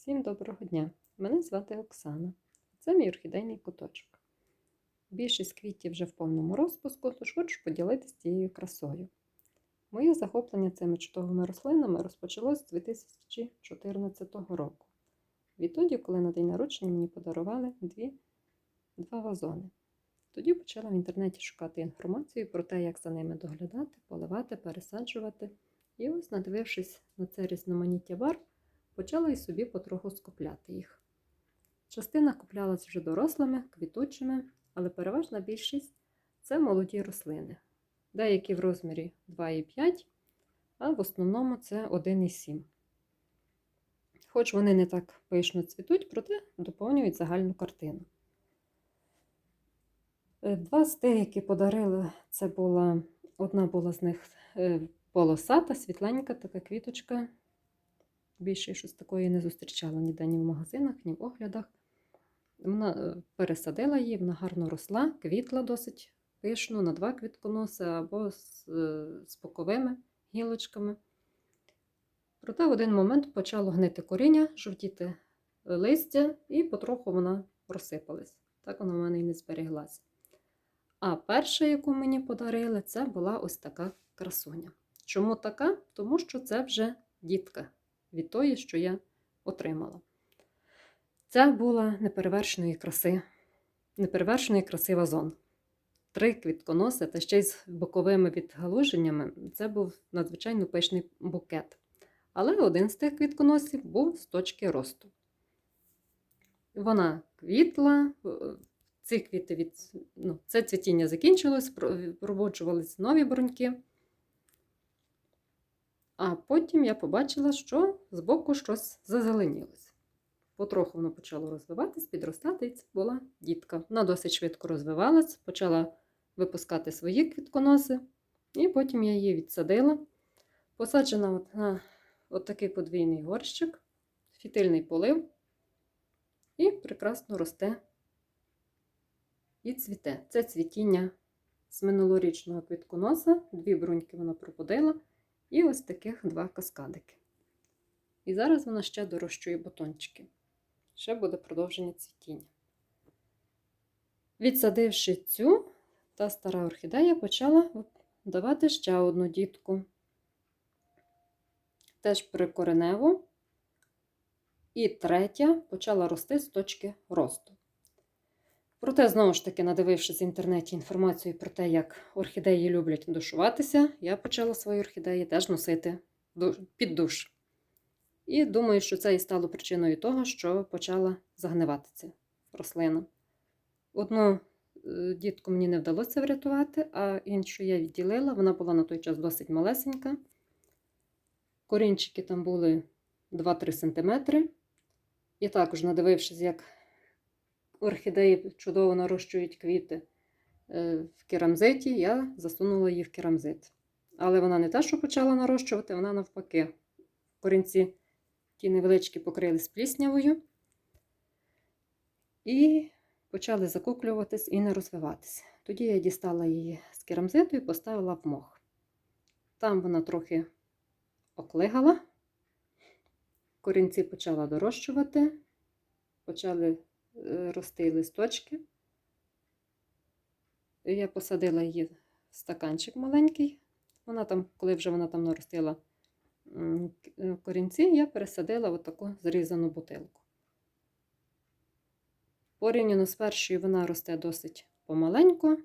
Всім доброго дня! Мене звати Оксана. Це мій орхідейний куточок. Більшість квітів вже в повному розпуску, тож хочу поділитися цією красою. Моє захоплення цими чудовими рослинами розпочалось з 2014 року. Відтоді, коли на день народження мені подарували дві, два вазони. Тоді почала в інтернеті шукати інформацію про те, як за ними доглядати, поливати, пересаджувати. І ось, надивившись на це різноманіття барв, почала і собі потроху скупляти їх. Частина куплялась вже дорослими, квітучими, але переважна більшість це молоді рослини. Деякі в розмірі 2,5, а в основному це 1,7. Хоч вони не так пишно цвітуть, проте доповнюють загальну картину. Е, Два з тих, які подарили, це була одна була з них е, полосата, світленька така квіточка. Більше щось такої не зустрічала ніде ні в магазинах, ні в оглядах. Вона е, пересадила її, вона гарно росла, квітла досить пишно на два квітконоси або з, е, з боковими гілочками. Проте в один момент почало гнити коріння, жовтіти листя, і потроху вона розсипалась. Так вона в мене і не зберіглася. А перша, яку мені подарили, це була ось така красуня. Чому така? Тому що це вже дітка від тої, що я отримала. Це була неперевершеної краси, неперевершеної краси вазон. Три квітконоси та ще й з боковими відгалуженнями. Це був надзвичайно пишний букет. Але один з тих квітконосів був з точки росту. Вона квітла, ці квіти від, ну, це цвітіння закінчилось, пробуджувалися нові бруньки. А потім я побачила, що збоку щось зазеленілося. Потроху воно почало розвиватись, підростати, і це була дітка. Вона досить швидко розвивалась, почала випускати свої квітконоси, і потім я її відсадила. Посаджена от на от такий подвійний горщик, фітильний полив, і прекрасно росте і цвіте. Це цвітіння з минулорічного квітконоса, дві бруньки вона проподила. І ось таких два каскадики. І зараз вона ще дорощує бутончики. Ще буде продовження цвітіння. Відсадивши цю, та стара орхідея почала давати ще одну дітку. Теж прикореневу. І третя почала рости з точки росту. Проте, знову ж таки, надивившись в інтернеті інформацію про те, як орхідеї люблять душуватися, я почала свої орхідеї теж носити під душ. І думаю, що це і стало причиною того, що почала загнивати ця рослина. Одну е, дітку мені не вдалося врятувати, а іншу я відділила. Вона була на той час досить малесенька. Корінчики там були 2-3 см. І також, надивившись, як орхідеї чудово нарощують квіти е, в керамзиті, я засунула її в керамзит. Але вона не те, що почала нарощувати, вона навпаки. Корінці ті невеличкі покрились пліснявою і почали закуклюватись і не розвиватися. Тоді я дістала її з керамзиту і поставила в мох. Там вона трохи оклигала, корінці почала дорощувати, почали рости листочки. Я посадила її в стаканчик маленький. Вона там, коли вже вона там наростила е, корінці, я пересадила в таку зрізану бутилку. Порівняно з першою вона росте досить помаленьку,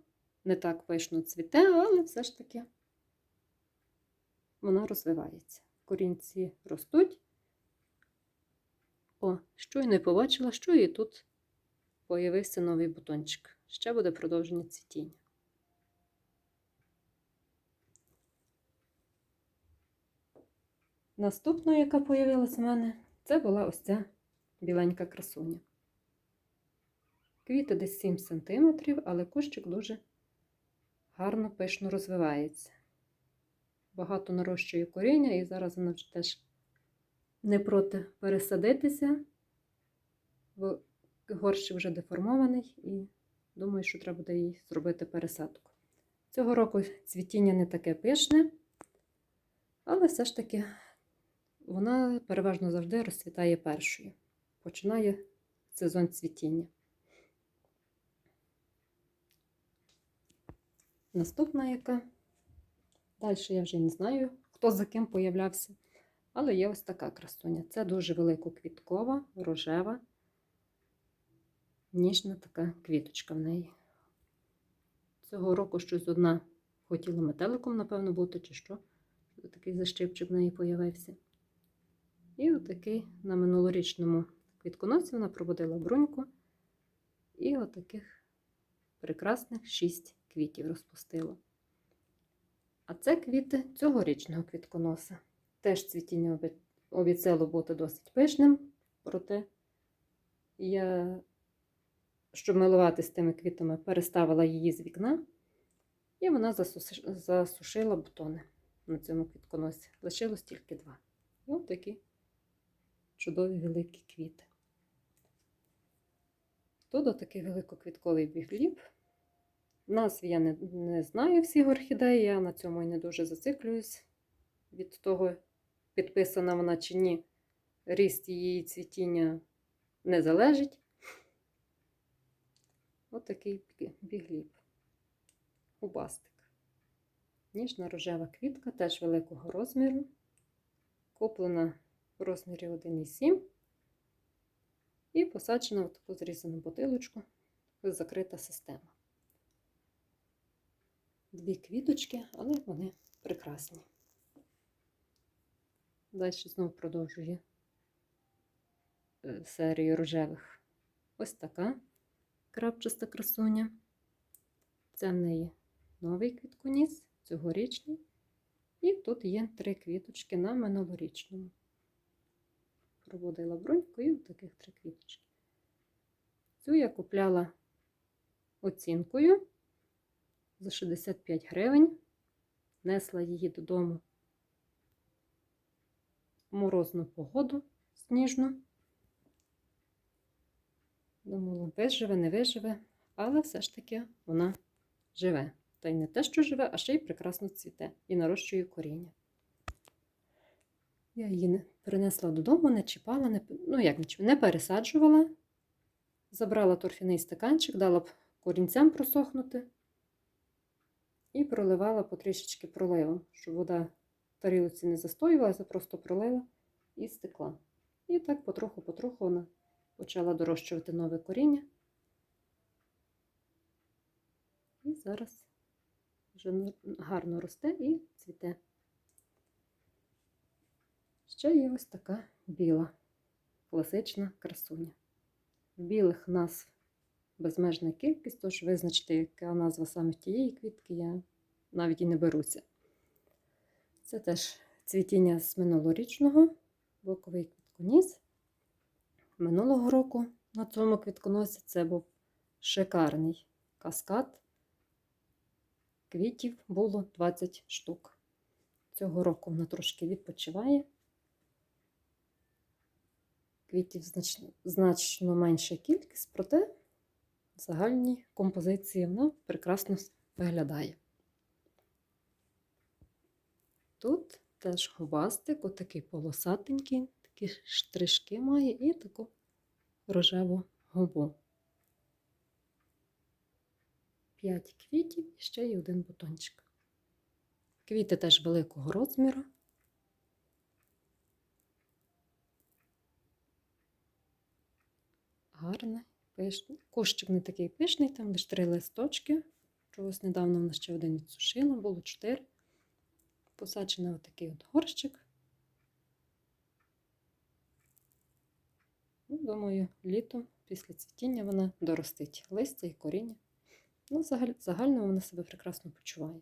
не так пишно цвіте, але все ж таки вона розвивається. Корінці ростуть. О, щойно не побачила, що і тут появився новий бутончик. Ще буде продовження цвітіння. Наступна, яка появилась в мене, це була ось ця біленька красуня. Квіти десь 7 см, але кущик дуже гарно пишно розвивається. Багато нарощує коріння, і зараз вона теж не проти пересадитися. Горщик вже деформований, і думаю, що треба буде їй зробити пересадку. Цього року цвітіння не таке пишне, але все ж таки вона переважно завжди розцвітає першою. починає сезон цвітіння. Наступна яка. Далі я вже не знаю, хто за ким появлявся. Але є ось така красуня. Це дуже великоквіткова, рожева, ніжна така квіточка в неї. Цього року щось одна хотіла метеликом, напевно, бути, чи що. Такий защипчик в неї появився. І отакий на минулорічному квітконосі вона пробудила бруньку. І отаких прекрасних шість квітів розпустила. А це квіти цьогорічного квітконоса. Теж цвітіння обіцяло бути досить пишним, проте я, щоб милуватися тими квітами, переставила її з вікна, і вона засушила бутони на цьому квітконосі. Лишилось тільки два. От такі чудові великі квіти. Тут такий великоквітковий бігліб. Назв я не, не знаю всіх орхідей, я на цьому і не дуже зациклююсь. Від того, підписана вона чи ні, ріст її цвітіння не залежить. Ось такий бігліб. Губастик. Ніжна рожева квітка, теж великого розміру. Куплена в розмірі 1,7 і посаджена в таку зрізану бутилочку, закрита система. Дві квіточки, але вони прекрасні. Далі знову продовжує е, серію рожевих. Ось така крапчаста красуня. Це в неї новий квітконіс, цьогорічний. І тут є три квіточки на минулорічному. Проводила бруньку і таких три квіточки. Цю я купляла оцінкою за 65 гривень. Несла її додому в морозну погоду сніжну. Думала, виживе, не виживе, але все ж таки вона живе. Та й не те, що живе, а ще й прекрасно цвіте і нарощує коріння. Я її не принесла додому, не чіпала, не, ну як не не пересаджувала. Забрала торфяний стаканчик, дала б корінцям просохнути і проливала потрішечки проливом, щоб вода в тарілці не застоювалася, просто пролила і стекла. І так потроху-потроху вона почала дорощувати нове коріння. І зараз вже гарно росте і цвіте. Ще є ось така біла, класична красуня. Білих назв безмежна кількість, тож визначити, яка назва саме тієї квітки, я навіть і не беруся. Це теж цвітіння з минулорічного, боковий квітконіс. Минулого року на цьому квітконосі це був шикарний каскад. Квітів було 20 штук. Цього року вона трошки відпочиває. Квітів значно, значно менша кількість, проте в загальній композиції вона прекрасно виглядає. Тут теж губастик, отакий полосатенький, такі штришки має і таку рожеву губу. П'ять квітів і ще й один бутончик. Квіти теж великого розміру. Гарний, пишний. Кущик не такий пишний, там лише три листочки. Чогось недавно вона ще один відсушила, було чотири. Посаджений отакий от горщик. Думаю, літом після цвітіння вона доростить листя і коріння. Ну, загаль, загально вона себе прекрасно почуває.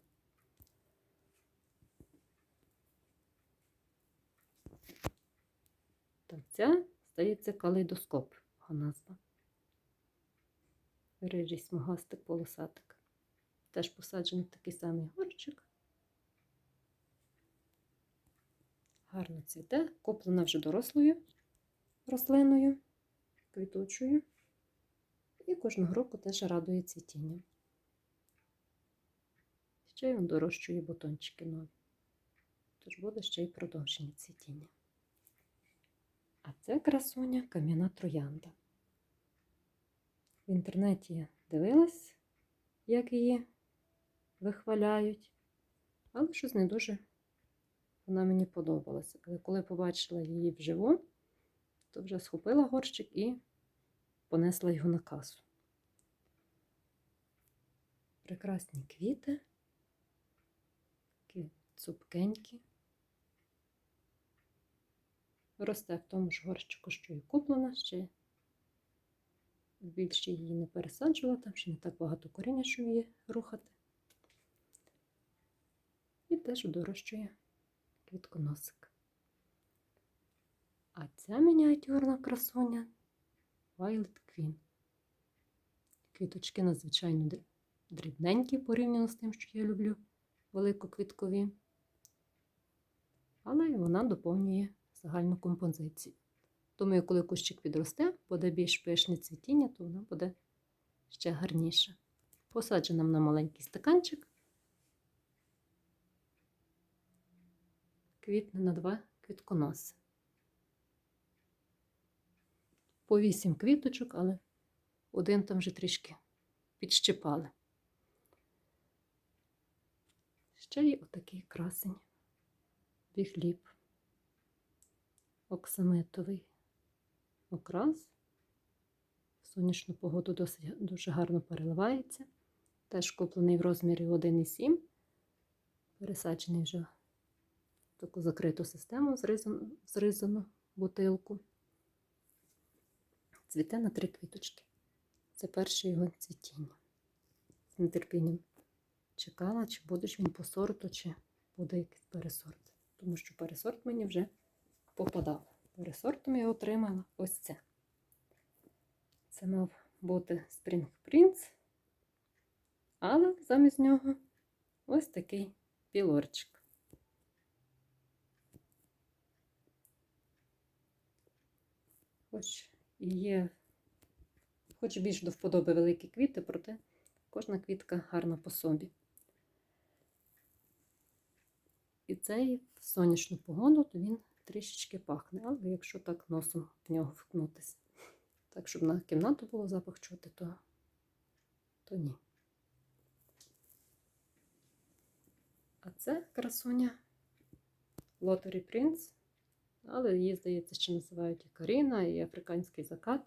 Так, ця здається калейдоскоп його назва. Рижий смугастик полосатик. Теж посаджений такий самий горчик. Гарно цвіте, куплена вже дорослою рослиною, квіточою. І кожного року теж радує цвітіння. Ще й він дорощує бутончики нові. Тож буде ще й продовження цвітіння. А це красуня кам'яна троянда. В інтернеті я дивилась, як її вихваляють, але щось не дуже вона мені подобалася. Але коли побачила її вживу, то вже схопила горщик і понесла його на касу. Прекрасні квіти, такі цупкенькі. Росте в тому ж горщику, що і куплена, ще більше її не пересаджувала, там ще не так багато коріння, щоб її рухати. І теж дорожчує квітконосик. А ця мініатюрна красуня Violet Queen. Квіточки надзвичайно дрібненькі порівняно з тим, що я люблю великоквіткові. Але вона доповнює загальну композицію. Думаю, коли кущик підросте, буде більш пишне цвітіння, то вона буде ще гарніша. Посаджена на маленький стаканчик. Квітне на два квітконоси. По вісім квіточок, але один там вже трішки підщипали. Ще й отакий красень бігліб. Оксамитовий окрас. В сонячну погоду досить, дуже гарно переливається. Теж куплений в розмірі 1,7. Пересаджений вже в таку закриту систему зрізану, зрізану бутилку. Цвіте на три квіточки. Це перше його цвітіння. З нетерпінням чекала, чи буде ж він по сорту, чи буде якийсь пересорт. Тому що пересорт мені вже попадав. Пересортом я отримала ось це. Це мав бути Spring Prince, але замість нього ось такий пілорчик. Хоч і є, хоч більш до вподоби великі квіти, проте кожна квітка гарна по собі. І цей в сонячну погоду, то він трішечки пахне, але якщо так носом в нього вкнутися, так, щоб на кімнату було запах чути, то, то ні. А це красуня Lottery Prince, але її, здається, ще називають і Каріна, і Африканський закат.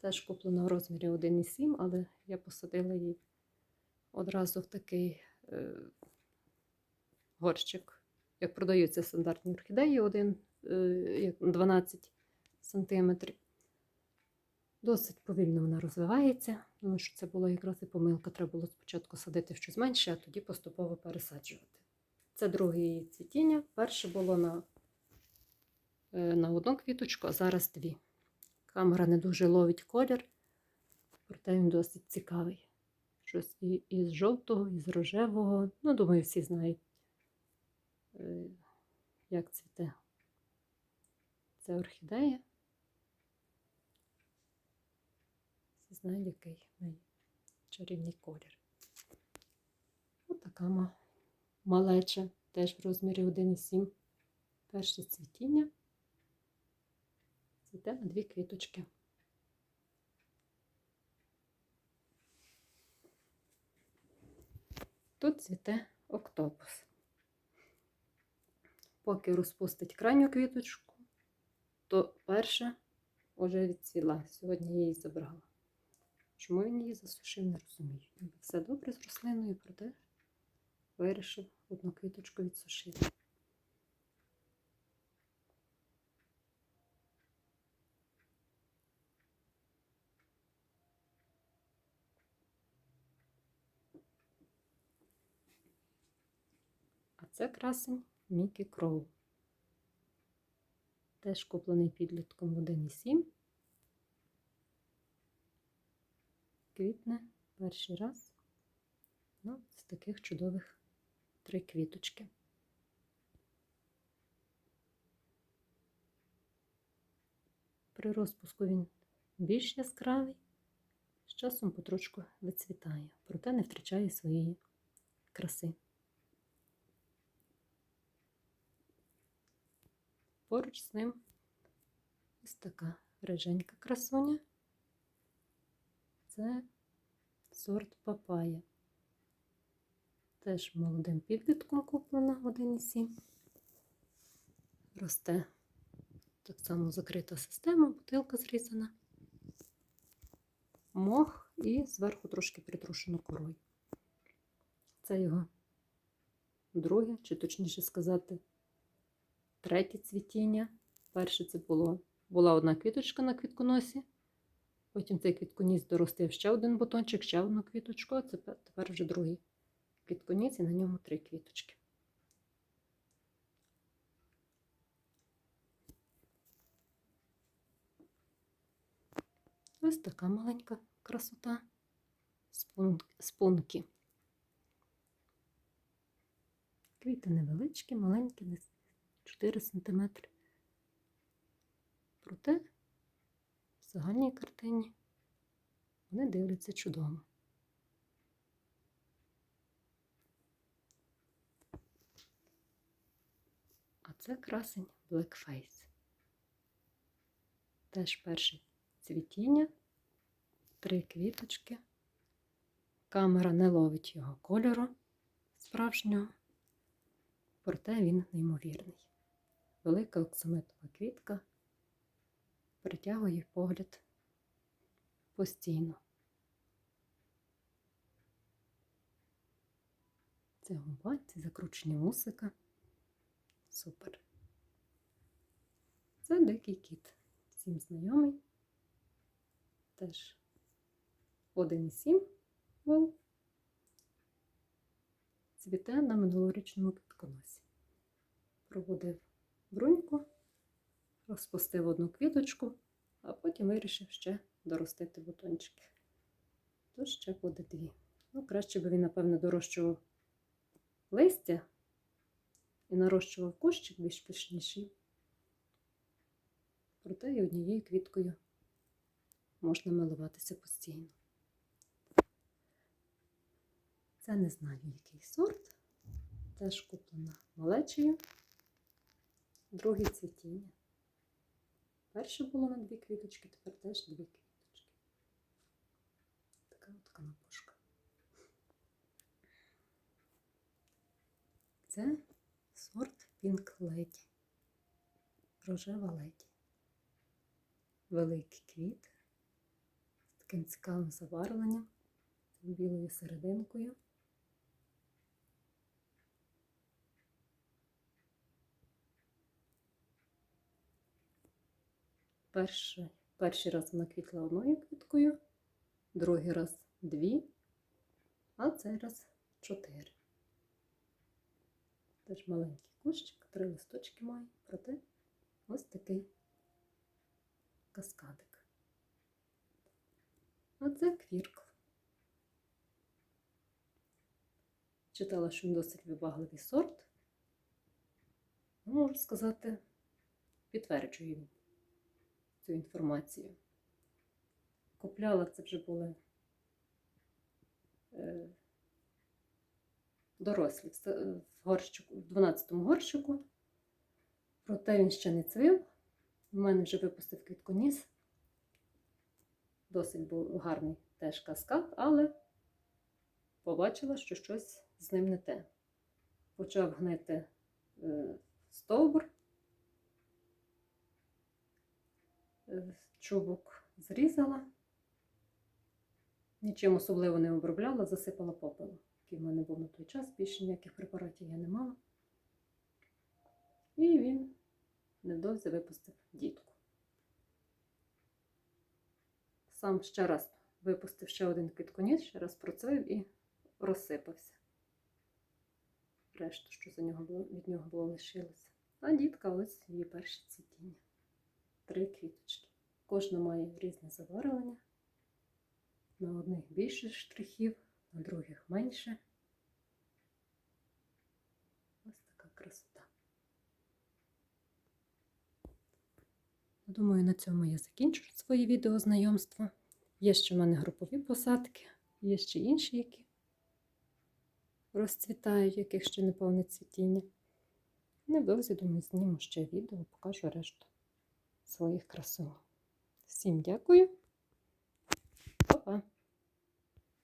Теж куплена в розмірі 1,7, але я посадила її одразу в такий е, горщик як продаються стандартні орхідеї, один, е, 12 см. Досить повільно вона розвивається, тому що це була якраз і помилка. Треба було спочатку садити щось менше, а тоді поступово пересаджувати. Це друге її цвітіння. Перше було на, на одну квіточку, а зараз дві. Камера не дуже ловить колір, проте він досить цікавий. Щось і, із жовтого, і з рожевого. Ну, думаю, всі знають е, як цвіте. Це орхідея. Всі знають, який неї чарівний колір. Ось така малеча, теж в розмірі 1,7. Перше цвітіння. Цвіте на дві квіточки. Тут цвіте октопус. Поки розпустить крайню квіточку, то перша вже відцвіла. Сьогодні я її забрала. Чому він її засушив, не розумію. Все добре з рослиною, проте вирішив одну квіточку відсушити. Це красень Мікі Кроу. Теж куплений підлітком в 1,7. Квітне перший раз. Ну, з таких чудових три квіточки. При розпуску він більш яскравий, з часом потручку вицвітає, проте не втрачає своєї краси. Поруч з ним ось така риженька красуня. Це сорт папая. Теж молодим підлітком куплена 1,7. Росте так само закрита система, бутилка зрізана, мох і зверху трошки притрушено корою. Це його друге, чи точніше сказати, третє цвітіння. Перше це було, була одна квіточка на квітконосі. Потім цей квітконіс доростив ще один бутончик, ще одну квіточку, а це тепер вже другий квітконіс і на ньому три квіточки. Ось така маленька красота. Спунки. Квіти невеличкі, маленькі, десь 4 см. Проте в загальній картині вони дивляться чудово. А це красень Blackface. Теж перше цвітіння, три квіточки. Камера не ловить його кольору справжнього, проте він неймовірний. Велика оксамитова квітка притягує погляд постійно. Це губа, це закручені вусика. Супер. Це дикий кіт. Всім знайомий. Теж 1,7 вол. Цвіте на минулорічному квітконосі. Проводив бруньку, розпустив одну квіточку, а потім вирішив ще доростити бутончики. Тож ще буде дві. Ну, краще би він, напевно, дорощував листя і нарощував кущик більш пишніший. Проте і однією квіткою можна милуватися постійно. Це не знаю, який сорт. Теж куплена малечею. Друге цвітіння. Перше було на дві квіточки, тепер теж дві квіточки. Така от канапушка. Це сорт Pink Lady. Рожева леді. Великий квіт з таким цікавим забарвленням, з білою серединкою. Перший, перший раз вона квітла одною квіткою, другий раз дві, а цей раз чотири. Теж маленький кущик, три листочки має, проте ось такий каскадик. А це квіркл. Читала, що він досить вибагливий сорт. Можу сказати, підтверджую він цю інформацію. Купляла це вже були е, дорослі в горщику, в 12-му горщику. Проте він ще не цвів. У мене вже випустив квітконіс. Досить був гарний теж каскад, але побачила, що щось з ним не те. Почав гнити е, стовбур, Чубок зрізала, нічим особливо не обробляла, засипала попелом, який в мене був на той час, більше ніяких препаратів я не мала. І він невдовзі випустив дітку. Сам ще раз випустив ще один квітконіс, ще раз процвив і розсипався. Решту, що за нього було, від нього було лишилося. А дітка ось її перші цвітіння. Три квіточки. Кожна має різне забарвлення. На одних більше штрихів, на других менше. Ось така красота. Думаю, на цьому я закінчу своє відео знайомство. Є ще в мене групові посадки, є ще інші, які розцвітають, яких ще не повне цвітіння. Невдовзі, думаю, зніму ще відео, покажу решту своїх красунь. Всім дякую. Па-па!